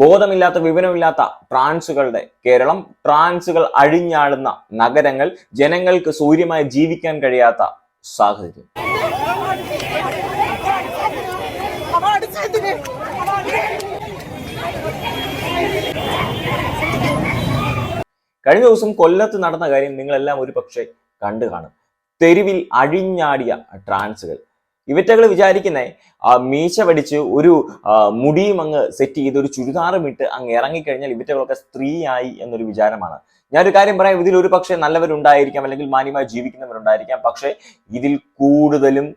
ബോധമില്ലാത്ത വിവരമില്ലാത്ത ട്രാൻസുകളുടെ കേരളം ട്രാൻസുകൾ അഴിഞ്ഞാടുന്ന നഗരങ്ങൾ ജനങ്ങൾക്ക് സൂര്യമായി ജീവിക്കാൻ കഴിയാത്ത സാഹചര്യം. കഴിഞ്ഞ ദിവസം കൊല്ലത്ത് നടന്ന കാര്യം നിങ്ങളെല്ലാം ഒരു പക്ഷേ കണ്ടു കാണും. തെരുവിൽ അഴിഞ്ഞാടിയ ട്രാൻസുകൾ. ഇവറ്റകൾ വിചാരിക്കുന്നേ ആ മീശ പഠിച്ച് ഒരു മുടിയും അങ്ങ് സെറ്റ് ചെയ്ത് ഒരു ചുരിദാറും ഇട്ട് അങ്ങ് ഇറങ്ങിക്കഴിഞ്ഞാൽ ഇവറ്റകളൊക്കെ സ്ത്രീയായി എന്നൊരു വിചാരമാണ്. ഞാനൊരു കാര്യം പറയാം ഇതിൽ ഒരു പക്ഷേ നല്ലവരുണ്ടായിരിക്കാം അല്ലെങ്കിൽ മാന്യമായി ജീവിക്കുന്നവരുണ്ടായിരിക്കാം പക്ഷേ ഇതിൽ കൂടുതലും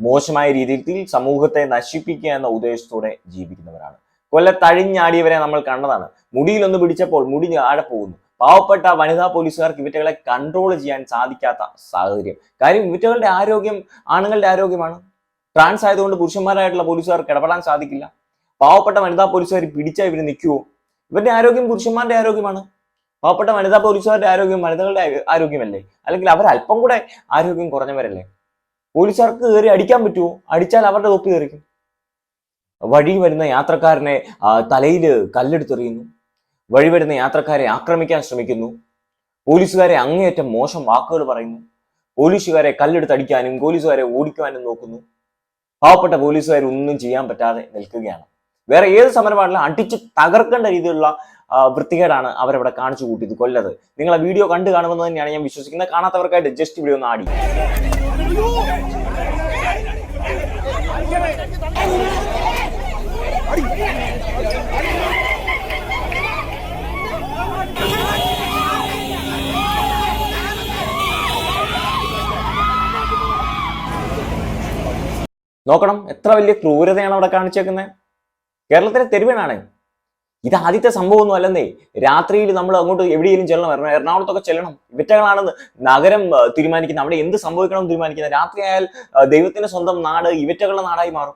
മോശമായ രീതിയിൽ സമൂഹത്തെ നശിപ്പിക്കുക എന്ന ഉദ്ദേശത്തോടെ ജീവിക്കുന്നവരാണ്. കൊല്ലത്തഴിഞ്ഞാടിയവരെ നമ്മൾ കണ്ടതാണ്. മുടിയിലൊന്ന് പിടിച്ചപ്പോൾ മുടി ആടെ പോകുന്നു. പാവപ്പെട്ട വനിതാ പോലീസുകാർക്ക് ഇവറ്റകളെ കൺട്രോൾ ചെയ്യാൻ സാധിക്കാത്ത സാഹചര്യം. കാര്യം ഇവറ്റകളുടെ ആരോഗ്യം ആണുങ്ങളുടെ ആരോഗ്യമാണ്. ട്രാൻസ് ആയതുകൊണ്ട് പുരുഷന്മാരായിട്ടുള്ള പോലീസുകാർക്ക് ഇടപെടാൻ സാധിക്കില്ല. പാവപ്പെട്ട വനിതാ പോലീസുകാർ പിടിച്ചാൽ ഇവർ നിൽക്കുവോ? ഇവരുടെ ആരോഗ്യം പുരുഷന്മാരുടെ ആരോഗ്യമാണ്. പാവപ്പെട്ട വനിതാ പോലീസുകാരുടെ ആരോഗ്യം വനിതകളുടെ ആരോഗ്യമല്ലേ? അല്ലെങ്കിൽ അവർ അല്പം കൂടെ ആരോഗ്യം കുറഞ്ഞവരല്ലേ? പോലീസുകാർക്ക് കയറി അടിക്കാൻ പറ്റുമോ അടിച്ചാൽ അവരുടെ തൊപ്പി തെറിക്കും. വഴി വരുന്ന യാത്രക്കാരനെ തലയിൽ കല്ലെടുത്തെറിയുന്നു. വഴി വരുന്ന യാത്രക്കാരെ ആക്രമിക്കാൻ ശ്രമിക്കുന്നു. പോലീസുകാരെ അങ്ങേയറ്റം മോശം വാക്കുകൾ പറയുന്നു. പോലീസുകാരെ കല്ലെടുത്തടിക്കാനും പോലീസുകാരെ ഓടിക്കുവാനും നോക്കുന്നു. പാവപ്പെട്ട പോലീസുകാർ ഒന്നും ചെയ്യാൻ പറ്റാതെ നിൽക്കുകയാണ്. വേറെ ഏത് സമരപാടിലും അടിച്ച് തകർക്കേണ്ട രീതിയിലുള്ള വൃത്തികേടാണ് അവരവിടെ കാണിച്ചു കൂട്ടിയത് കൊല്ലത്. നിങ്ങൾ ആ വീഡിയോ കണ്ടു കാണുമെന്ന് തന്നെയാണ് ഞാൻ വിശ്വസിക്കുന്നത്. കാണാത്തവർക്കായിട്ട് ജസ്റ്റ് വീഡിയോ ഒന്ന് ആടി. നോക്കണം എത്ര വലിയ ക്രൂരതയാണ് അവിടെ കാണിച്ചേക്കുന്നത് കേരളത്തിലെ തെരുവിനാണ്. ഇത് ആദ്യത്തെ സംഭവമൊന്നും അല്ലെന്നേ. രാത്രിയിൽ നമ്മൾ അങ്ങോട്ട് എവിടെയെങ്കിലും ചെല്ലണം എറണ- എറണാകുളത്തൊക്കെ ചെല്ലണം. ഇവറ്റകളാണെന്ന് നഗരം തീരുമാനിക്കുന്നത് അവിടെ എന്ത് സംഭവിക്കണം തീരുമാനിക്കുന്നത് രാത്രിയായാൽ ദൈവത്തിന്റെ സ്വന്തം നാട് ഇവറ്റകളുടെ നാടായി മാറും.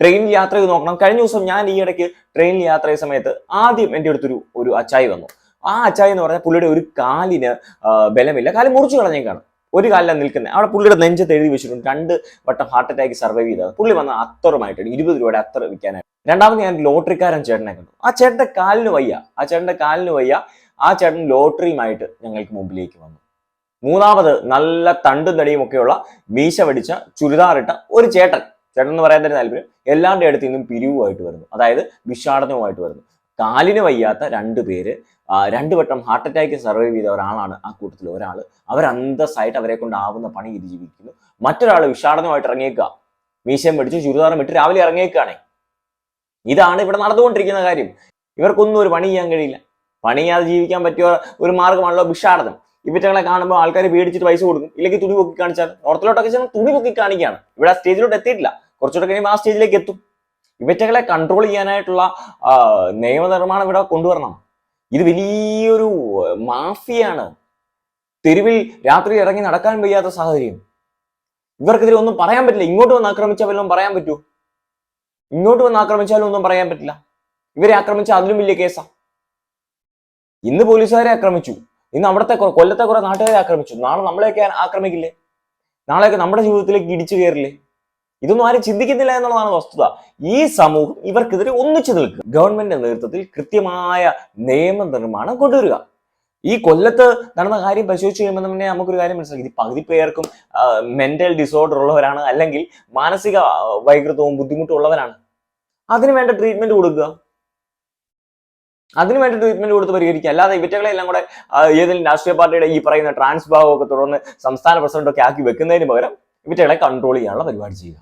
ട്രെയിനിൽ യാത്ര ചെയ്ത് നോക്കണം. കഴിഞ്ഞ ദിവസം ഞാൻ ഈ ഇടയ്ക്ക് ട്രെയിനിൽ യാത്ര ചെയ്ത സമയത്ത് ആദ്യം എന്റെ അടുത്തൊരു ഒരു അച്ചായി വന്നു. ആ അച്ചായി എന്ന് പറഞ്ഞാൽ പുള്ളിയുടെ ഒരു കാലിന് ബലമില്ല. കാൽ മുറിച്ചു കളഞ്ഞേക്കാണ്. ഒരു കാലിലാണ് നിൽക്കുന്നത്. അവിടെ പുള്ളിയുടെ നെഞ്ചത്ത് എഴുതി വെച്ചിട്ടുണ്ട്. രണ്ട് വട്ടം ഹാർട്ട് അറ്റാക്ക് സർവൈവ് ചെയ്തത്. പുള്ളി വന്ന അത്തറുമായിട്ട് ഇരുപത് രൂപയുടെ അത്തർ വിൽക്കാനായിട്ട് രണ്ടാമത് ഞാൻ ലോട്ടറിക്കാരൻ ചേട്ടനെ കണ്ടു. ആ ചേട്ടന്റെ കാലിന് വയ്യ. ആ ചേട്ടന്റെ കാലിന് വയ്യ. ആ ചേട്ടൻ ലോട്ടറിയുമായിട്ട് ഞങ്ങൾക്ക് മുമ്പിലേക്ക് വന്നു. മൂന്നാമത് നല്ല തണ്ടും തടിയും ഒക്കെയുള്ള മീശ വടിച്ച ചുരിദാറിട്ട ഒരു ചേട്ടൻ. ചേട്ടൻ എന്ന് പറയാൻ തന്നെ താല്പര്യം. എല്ലാവരുടെ അടുത്ത് നിന്നും പിരിവുമായിട്ട് വരുന്നു. അതായത് വിഷാടനവുമായിട്ട് വരുന്നു. കാലിന് വയ്യാത്ത രണ്ട് പേര് രണ്ടു വട്ടം ഹാർട്ട് അറ്റാക്ക് സർവൈവ് ചെയ്ത ഒരാളാണ് ആ കൂട്ടത്തിൽ ഒരാൾ അവർ അന്തസ്സായിട്ട് അവരെ കൊണ്ടാവുന്ന പണി ഇത് ജീവിക്കുന്നു മറ്റൊരാൾ വിഷാടനമായിട്ട് ഇറങ്ങിയേക്കുക മീശം പിടിച്ച് ചുരിദാറും ഇട്ട് രാവിലെ ഇറങ്ങിയേക്കുകയാണേ ഇതാണ് ഇവിടെ നടന്നുകൊണ്ടിരിക്കുന്ന കാര്യം. ഇവർക്കൊന്നും ഒരു പണി ചെയ്യാൻ കഴിയില്ല. പണി ചെയ്യാതെ ജീവിക്കാൻ പറ്റിയ ഒരു മാർഗമാണല്ലോ ഭിക്ഷാടനം ഇവറ്റകളെ കാണുമ്പോൾ ആൾക്കാർ പേടിച്ചിട്ട് പൈസ കൊടുക്കും. ഇല്ലെങ്കിൽ തുണി പൊക്കി കാണിച്ചാൽ. നോർത്തിലോട്ടൊക്കെ ചെന്ന് തുണി പൊക്കി കാണിക്കുകയാണ് ഇവിടെ ആ സ്റ്റേജിലോട്ട് എത്തിയിട്ടില്ല. കുറച്ചുകൂടെ കഴിയുമ്പോൾ ആ സ്റ്റേജിലേക്ക് എത്തും. ഇവറ്റകളെ കൺട്രോൾ ചെയ്യാനായിട്ടുള്ള നിയമനിർമ്മാണം ഇവിടെ കൊണ്ടുവരണം. ഇത് വലിയൊരു മാഫിയാണ്. തെരുവിൽ രാത്രി ഇറങ്ങി നടക്കാൻ വയ്യാത്ത സാഹചര്യം. ഇവർക്കെതിരെ ഒന്നും പറയാൻ പറ്റില്ല. ഇങ്ങോട്ട് വന്ന് ആക്രമിച്ചാൽ വല്ലതും പറയാൻ പറ്റൂ. ഇങ്ങോട്ട് വന്ന് ആക്രമിച്ചാലും ഒന്നും പറയാൻ പറ്റില്ല. ഇവരെ ആക്രമിച്ചാൽ അതിലും വലിയ കേസാ. ഇന്ന് പോലീസുകാരെ ആക്രമിച്ചു. ഇന്ന് അവിടുത്തെ കൊല്ലത്തെ കുറെ നാട്ടുകാരെ ആക്രമിച്ചു. നാളെ നമ്മളെയൊക്കെ ആക്രമിക്കില്ലേ? നാളെയൊക്കെ നമ്മുടെ ജീവിതത്തിലേക്ക് ഇടിച്ചു കയറില്ലേ? ഇതൊന്നും ആരും ചിന്തിക്കുന്നില്ല എന്നുള്ളതാണ് വസ്തുത. ഈ സമൂഹം ഇവർക്കെതിരെ ഒന്നിച്ചു നിൽക്കുക. ഗവൺമെന്റിന്റെ നേതൃത്വത്തിൽ കൃത്യമായ നിയമനിർമ്മാണം കൊണ്ടുവരിക. ഈ കൊല്ലത്ത് നടന്ന കാര്യം പരിശോധിച്ച് കഴിയുമ്പോൾ തന്നെ നമുക്കൊരു കാര്യം മനസ്സിലാക്കി ഇത് പകുതി പേർക്കും മെന്റൽ ഡിസോർഡർ ഉള്ളവരാണ് അല്ലെങ്കിൽ മാനസിക വൈകൃതവും ബുദ്ധിമുട്ടും ഉള്ളവരാണ്. അതിന് വേണ്ട ട്രീറ്റ്മെന്റ് കൊടുക്കുക. അതിന് വേണ്ടി ട്രീറ്റ്മെന്റ് കൊടുത്ത് പരിഹരിക്കുക. അല്ലാതെ ഇവറ്റകളെ എല്ലാം കൂടെ ഏതെങ്കിലും രാഷ്ട്രീയ പാർട്ടിയുടെ ഈ പറയുന്ന ട്രാൻസ് ഭാഗമൊക്കെ തുടർന്ന് സംസ്ഥാന പ്രസിഡന്റ് ഒക്കെ ആക്കി വെക്കുന്നതിന് പകരം ഇവറ്റകളെ കൺട്രോൾ ചെയ്യാനുള്ള പരിപാടി ചെയ്യുക.